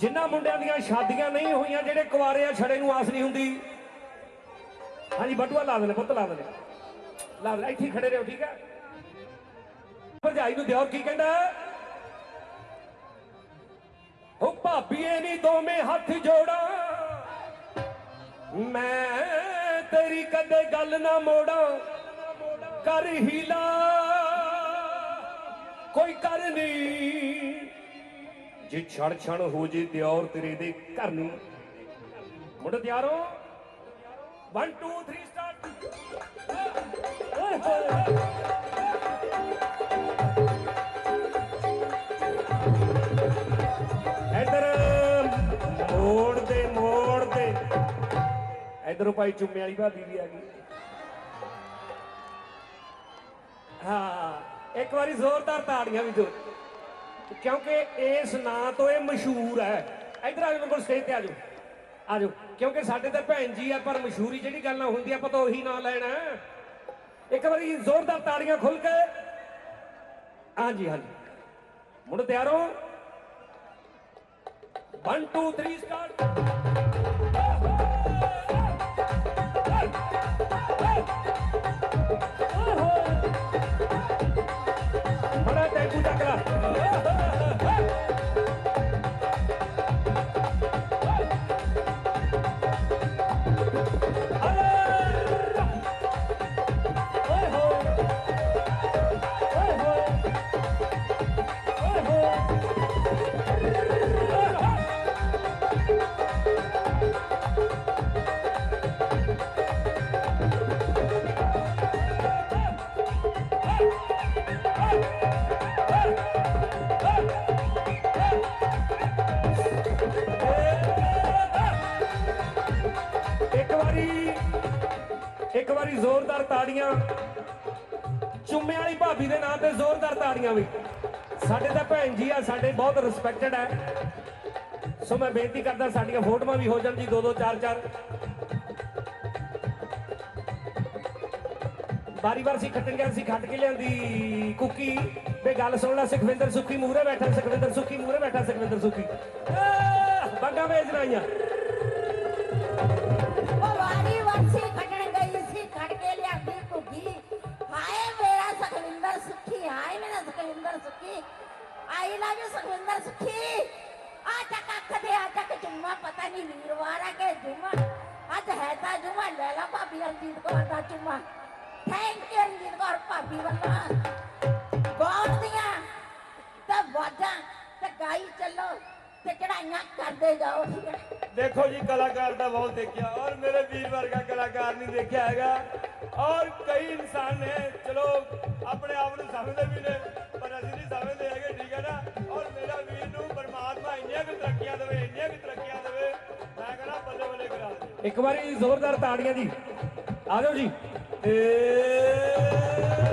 ਜਿਨ੍ਹਾਂ ਮੁੰਡਿਆਂ ਦੀਆਂ ਸ਼ਾਦੀਆਂ ਨਹੀਂ ਹੋਈਆਂ ਜਿਹੜੇ ਕੁਆਰੇ ਆ ਛੜੇ ਨੂੰ ਆਸ ਨਹੀਂ ਹੁੰਦੀ। ਹਾਂਜੀ, ਬਟੂਆ ਲਾ ਦੇਣੇ ਪੁੱਤ ਲਾ ਦੇਣੇ ਲਾ ਦੇ ਇੱਥੇ ਹੀ ਖੜੇ ਰਹੋ, ਠੀਕ ਹੈ ਭਰਜਾਈ ਨੂੰ ਦਿਓਰ ਕੀ ਕਹਿੰਦਾ? ਉਹ ਭਾਬੀਏ ਨਹੀਂ ਦੋਵੇਂ ਹੱਥ ਜੋੜਾਂ। ਮੈਂ ਤੇਰੀ ਕਦੇ ਗੱਲ ਨਾ ਮੋੜਾਂ। ਕਰ ਹੀਲਾ ਕੋਈ ਕਰ ਨਹੀਂ। ਜੇ ਛੜ ਛੜ ਹੋ ਜੇ ਦਿਓਰ ਤੇਰੇ ਦੇ ਘਰ ਨੂੰ। ਮੁੰਡੇ ਤਿਆਰ 1 2 3 ਸਟਾਰਟ ਓਏ ਹੋਏ ਇੱਧਰ, ਮੋੜ ਦੇ ਮੋੜ ਦੇ। ਇਧਰੋਂ ਭਾਈ ਚੁੰਮੇ ਵਾਲੀ ਭਾਬੀ ਵੀ ਆ ਗਈ। ਹਾਂ, ਇੱਕ ਵਾਰੀ ਜ਼ੋਰਦਾਰ ਤਾੜੀਆਂ ਵੀ ਦਿਓ ਕਿਉਂਕਿ ਇਸ ਨਾਂ ਤੋਂ ਇਹ ਮਸ਼ਹੂਰ ਹੈ। ਇਧਰ ਆ ਜਾਓ ਮੇਰੇ ਸਟੇਜ ਤੇ ਆ ਜਾਓ। ਆ ਜਾਓ। ਕਿਉਂਕਿ ਸਾਡੇ ਤਾਂ ਭੈਣ ਜੀ ਆ, ਪਰ ਮਸ਼ਹੂਰੀ ਜਿਹੜੀ ਗੱਲ ਨਾ ਹੁੰਦੀ ਆ, ਆਪਾਂ ਤਾਂ ਉਹੀ ਨਾਂ ਲੈਣਾ ਇੱਕ ਵਾਰੀ ਜ਼ੋਰਦਾਰ ਤਾੜੀਆਂ ਖੁੱਲ ਕੇ। ਹਾਂਜੀ ਹਾਂਜੀ। ਮੁੰਡੇ ਤਿਆਰ ਹੋ। 1 2 3 ਸਟਾਰਟ ਵਾਰੀ ਇੱਕ ਵਾਰੀ ਜ਼ੋਰਦਾਰ ਤਾੜੀਆਂ। ਚੁੰਮੇ ਵਾਲੀ ਭਾਬੀ ਦੇ ਨਾਂ ਤੇ ਜ਼ੋਰਦਾਰ ਤਾੜੀਆਂ ਵੀ। ਸਾਡੇ ਤਾਂ ਭੈਣ ਜੀ ਆ ਸਾਡੇ ਬਹੁਤ ਰਿਸਪੈਕਟਡ ਹੈ ਸੋ ਮੈਂ ਬੇਨਤੀ ਕਰਦਾ ਸਾਡੀਆਂ ਫੋਟੋਆਂ ਵੀ ਹੋ ਜਾਣ ਜੀ ਦੋ ਦੋ ਚਾਰ ਚਾਰ। ਵਾਰੀ ਵਾਰ ਸੀ ਖੱਟਣ ਗਿਆ ਸੀ ਖੱਟ ਕੇ ਲਿਆਂਦੀ ਕੁੱਕੀ। ਤੇ ਗੱਲ ਸੁਣ ਲੈ ਸੁਖਵਿੰਦਰ ਸੁੱਖੀ ਮੂਹਰੇ ਬੈਠਾ ਸੁਖਵਿੰਦਰ ਸੁੱਖੀ ਮੂਹਰੇ ਬੈਠਾ ਸੁਖਵਿੰਦਰ ਸੁੱਖੀ। ਆਹ, ਬੰਗਾ ਵੇਚਣਾ ਆਈਆਂ ਮੇਰਾ Sukhwinder Sukhi. I love you Sukhwinder Sukhi. ਆ ਚੱਕ ਅੱਖ ਦੇ ਆ ਚੱਕ ਜੁਮਾ। ਪਤਾ ਨਹੀਂ ਵੀਰਵਾਰ ਆ ਕੇ ਜੁਮਾ। ਅੱਜ ਹੈ ਤਾਂ ਜੁਮਾ। ਲੈ ਲਾ ਭਾਬੀ ਰਣਜੀਤ ਕੌਰ ਦਾ ਜੁਮਾ। ਥੈਂਕ ਵੱਲੋਂ। ਗਾਉਣ ਦੀਆਂ ਤੇ ਵਾਜਾਂ ਤੇ ਗਾਈ ਚੱਲੋ ਤੇ ਚੜਾਈਆਂ ਕਰਦੇ ਜਾਓ। ਠੀਕ ਦੇਖੋ ਜੀ, ਕਲਾਕਾਰ ਦਾ ਬਹੁਤ ਦੇਖਿਆ ਔਰ ਮੇਰੇ ਵੀਰ ਵਰਗਾ ਕਲਾਕਾਰ ਨਹੀਂ ਦੇਖਿਆ ਹੈਗਾ। ਔਰ ਕਈ ਇਨਸਾਨ ਨੇ, ਚਲੋ, ਆਪਣੇ ਆਪ ਨੂੰ ਸਮਝਦੇ ਵੀ ਨੇ। ਪਰ ਅਸੀਂ ਨਹੀਂ ਸਮਝਦੇ ਹੈਗੇ, ਠੀਕ ਹੈ ਨਾ? ਔਰ ਮੇਰਾ ਵੀਰ ਨੂੰ ਪਰਮਾਤਮਾ ਇੰਨੀਆਂ ਕੁ ਤਰੱਕੀਆਂ ਦੇਵੇ, ਇੰਨੀਆਂ ਕੁ ਤਰੱਕੀਆਂ ਦੇਵੇ, ਮੈਂ ਕਹਿੰਦਾ ਬੱਲੇ ਬੱਲੇ ਕਰਾ ਦੇ। ਇੱਕ ਵਾਰੀ ਜ਼ੋਰਦਾਰ ਤਾੜੀਆਂ ਜੀ ਆ ਜਾਓ ਜੀ। ਏ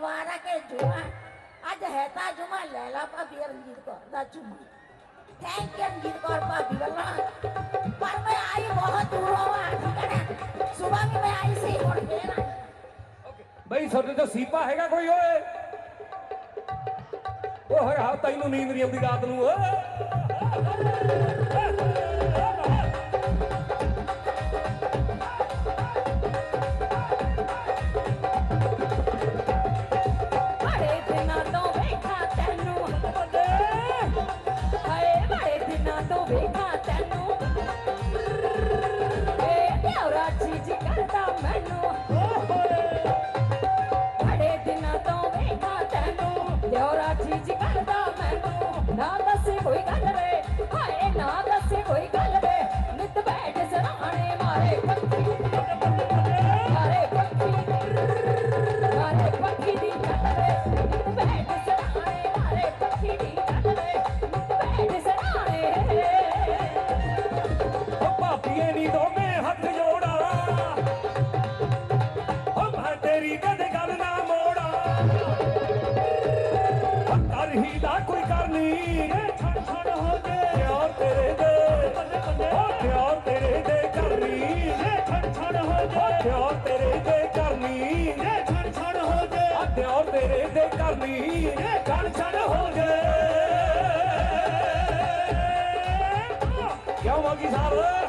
ਨਹੀਂ ਕੇ ਜੁਮਾ ਅੱਜ ਹੈ ਤਾਂ ਜੁਮਾ, ਲੈ ਭਾਬੀ ਰਣਜੀਤ ਕੌਰ ਦਾ ਜੁਮਾ। ਥੈਂਕ ਯੂ ਰਣਜੀਤ ਕੌਰ ਭਾਬੀ ਵੱਲੋਂ। ਪਰ ਮੈਂ ਆਈ ਬਹੁਤ ਦੂਰੋਂ ਆ, ਠੀਕ ਹੈ ਸਵੇਰ ਵੀ ਮੈਂ ਆਈ ਸੀ, ਹੁਣ ਫੇਰ ਬਈ ਤੁਹਾਡੇ ਤੋਂ ਸੀਪਾ ਹੈਗਾ ਕੋਈ, ਓਏ? ਓ ਹੋਏ ਹਾਂ ਤੈਨੂੰ ਨੀਂਦ ਨਹੀਂ ਆਉਂਦੀ ਰਾਤ ਨੂੰ, ਓਏ। ਪੱਖੀ ਦਾ ਕੋਈ ਕਰਨੀ ਇਹ ਛੜ ਛੜ ਹੋ ਜੇ ਪਿਆਰ ਤੇਰੇ ਦੇ। ਬੱਲੇ ਬੱਲੇ ਓ ਪਿਆਰ ਤੇਰੇ ਦੇ ਕਰਨੀ ਇਹ ਛੜ ਛੜ ਹੋ ਓ ਜੇ ਪਿਆਰ ਤੇਰੇ ਦੇ ਕਰਨੀ ਇਹ ਛੜ ਛੜ ਹੋ ਜੇ। ਆ ਪਿਆਰ ਤੇਰੇ ਦੇ ਕਰਨੀ ਗੜ ਛੜ ਹੋ ਜੇ। ਕਿਉਂ ਮੰਗੀ ਸਾਹਿਬ?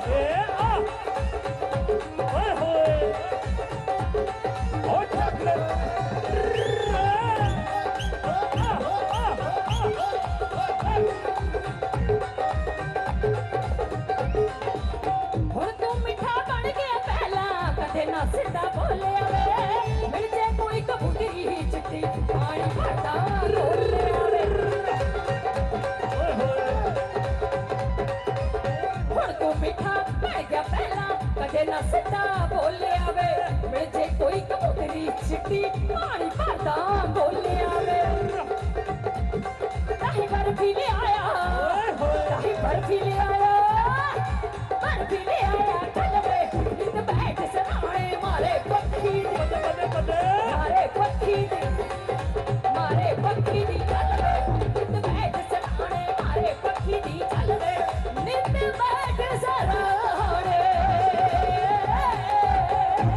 city, my